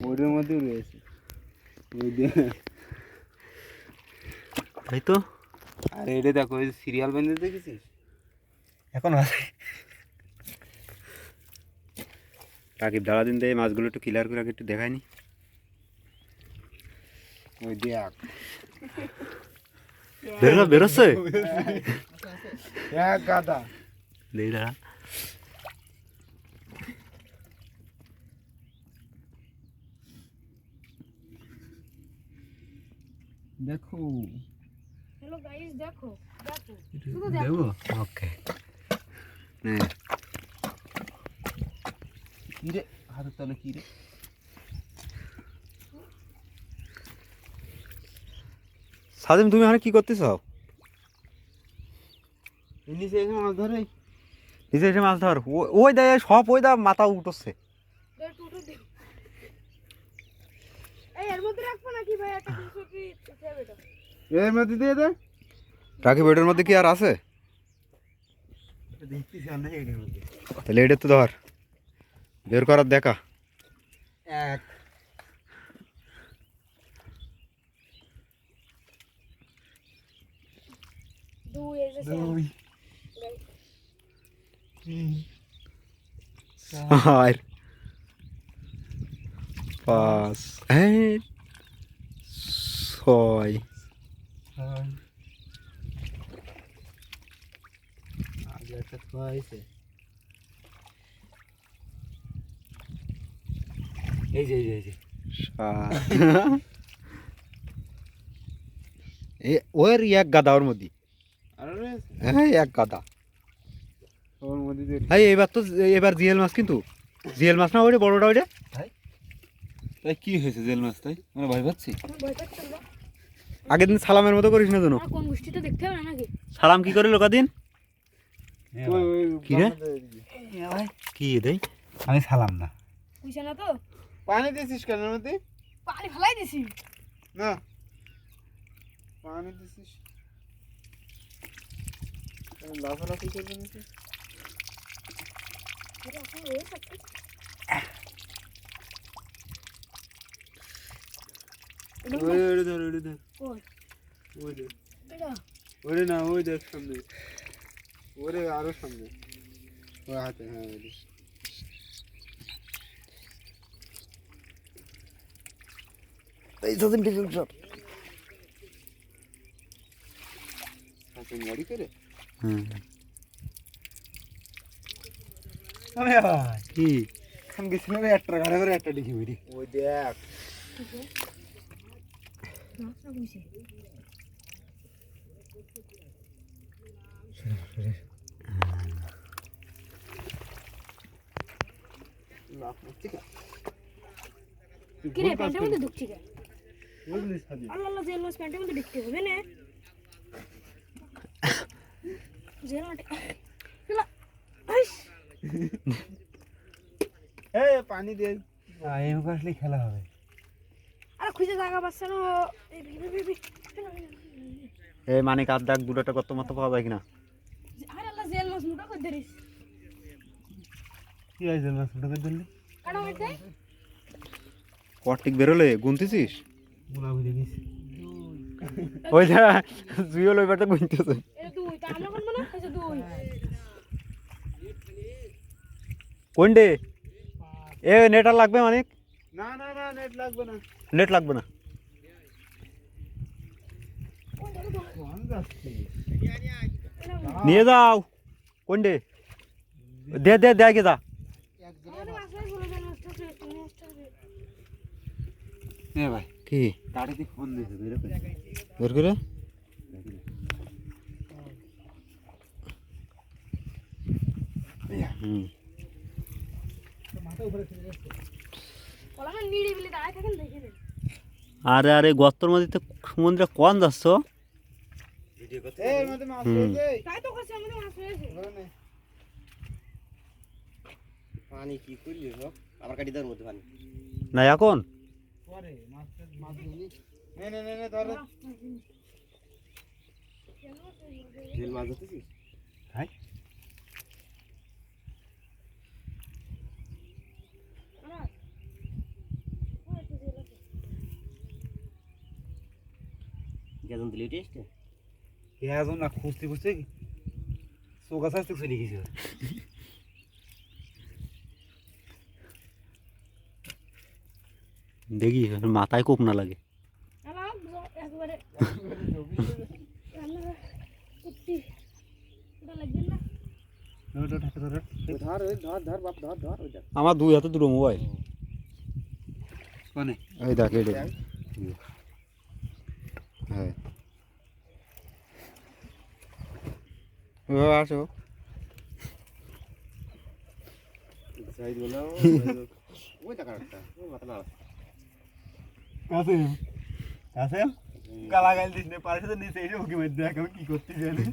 ওটার মধ্যেও রয়েছে। তাই তো। আর এটা দেখো ওই সিরিয়াল বেঁধে দেখেছিস? এখন আছে রাকিব দাঁড়া দিন দেয় মাছগুলো একটু ক্লিয়ার করে আগে একটু দেখায়নি ওই দেখ। বেরো বেরোচ্ছে? এক গাদা। দেই দাঁড়া। দেখো। হ্যালো গাইস দেখো ওকে হ্যাঁ। কি হাতের তলে কি রে? সাদিম তুমি এখানে কি করতেছ? নিচে এসে মাছ ধরে। নিজে এসে মাছ ধর। ও- ওই দেয় সব ওই দা মাথা উঠছে। এই এর মধ্যে রাখব নাকি ভাই? একটা এর মধ্যে দিয়ে দে। রাকিব এটার মধ্যে কি আর আছে? দেখতেছি আমরা এর মধ্যে তাহলে এটা তো ধর। বের করার দেখা। এক। দুই এই যে দুই। Guys, তিন আর পাঁচ হ্যাঁ ছয় ছয়। আগে একটা খাওয়া হয়েছে এই যে এই যে এই যে। এ ওর এক গাদা ওর মধ্যে। হ্যাঁ এক গাদা ওর মধ্যে দিয়ে এবার তো এবার জিএল মাছ কিন্তু। জিএল মাছ না ওইটা বড়টা ওইটা তাই কি হয়েছে জেল মাছ তাই? আমরা ভয় পাচ্ছি? ভয় পাচ্ছেন না। আগের দিন সালামের মতো করিস না কোন? দেখতে হবে না নাকি? সালাম কি করে লোকা দিন কি রে? কি দেই? আমি সালাম না। বুঝছে না তো? পানি দিয়েছিস কেন মধ্যে পানি ফেলাই দিছি। না। পানি দিছিস? লাফালাফি করবে নাকি? এটা এখন রয়েছে একটা। এটা ওই ওই ধর ওই ধর কই? ওই দেখ এটা ওরে না ওই দেখ সামনে ওরে আরও সামনে ওই হাতে হ্যাঁ ওই দেখ। এই সাদিম ঠিক সব হাতে গাড়ি করে হুম আরে ভাই কি এখন গেছিলাম একটা গাড়ি করে একটা ডিখি বেরি ওই দেখ মাছটা বুঝছে লাফ মারছি কেন? তুই কি রে ভুল কাজ প্যান্টের মধ্যে ঢুকছি কে করলি। বুঝলি সাদি আল্লাহ আল্লাহ জেল মাছ প্যান্টের মধ্যে ঢুকতে হবে না জেল মাঠে চলা আইস এ পানি দে এই আসলে খেলা হবে আরে খুঁজে জায়গা পাচ্ছে না। এই মানে কার দাগ দুটো কত মতো পাওয়া যায় কিনা। আরে আল্লাহ জেল মাছ মুটা ধরিস। কি হয়েছে মাছ করে দিলি কাটা মারতে কটিক বেরোলে গুনতেছিস? বুঝে গেছি। ওই যা ওইবার তো গুনতেছে। দুই তা আমরা করব না? এই যে দুই। কোনটে এ নেট আর লাগবে মানে না না না নেট লাগবে না। নেট লাগবে না। নিয়ে যাও। কোনটে দে দে দে আগে যা। ভাই কি? গাড়িতে ফোন দিয়েছে বেরো করে বের করে? হুম। বলা না আরে আরে গর্তর মধ্যে তো সমুদ্রে কন যাচ্ছ? এ মধ্যে মাছ হুম। রয়েছে তাই তো কাছে আমাদের মাছ রয়েছে ধরে নে। পানি কি করলি আবার কাটি দেওয়ার মধ্যে পানি। না এখন? মাছ ধরতেছিস? আমার গেজন দিলি টেস্টে এখন না খুঁজতে খুঁজতে চোখা শাস্তি চলে গেছে দেখি মাথায় কোপ না লাগে আমার একবারে রান্না করতে ওটা লাগবে না ধর ওই ধর ধর বাপ ধর ধর ওই দেখ আমার দুই হাতে দুটো মোবাইল কোনে এই দেখ এটা হ্যাঁ ও আসো সাইডগুলো ওই দেখ একটা ওই মাথা না কাছে কাছে কালা গাল দিস না পারে তো নিচে এসে ওকে মেরে দেখ আমি কি করতে জানি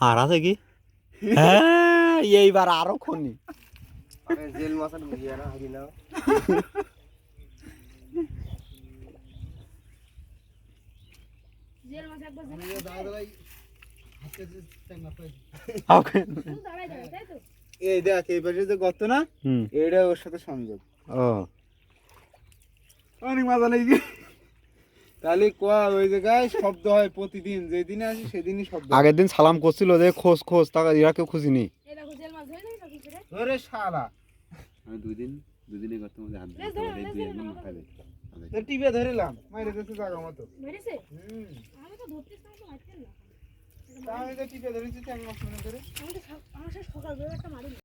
আর আছে কি হ্যাঁ এইবার আরও খনি আরে জেল মশান বুঝিয়ে না হাজি না জেল মাছ একবার এই দেখ এই পাশে যে গর্ত না হুম। এটা ওর সাথে সংযোগ। ও। অনেক মজা লেগে। তাহলে কোয়া ওই জায়গায় শব্দ হয় প্রতিদিন যেদিনে আসি সেদিনই শব্দ আগের দিন সালাম করছিল যে খোঁজ খোঁজ তাকে এরা কেউ খুঁজিনি। ধরে নাই তো কিছু রে ওরে শালা। আমি দুই দিন দুদিনে করতে মধ্যে হাত না টিপে ধরিলাম মাইরে দিতে জায়গা মতো। মেরেছে হুম আমি তো ধরতেছ না তো মারতেন না তা আমি তো টিপে ধরেছি আমি তো সক- আমার সাথে সকাল বেলা একটা মারি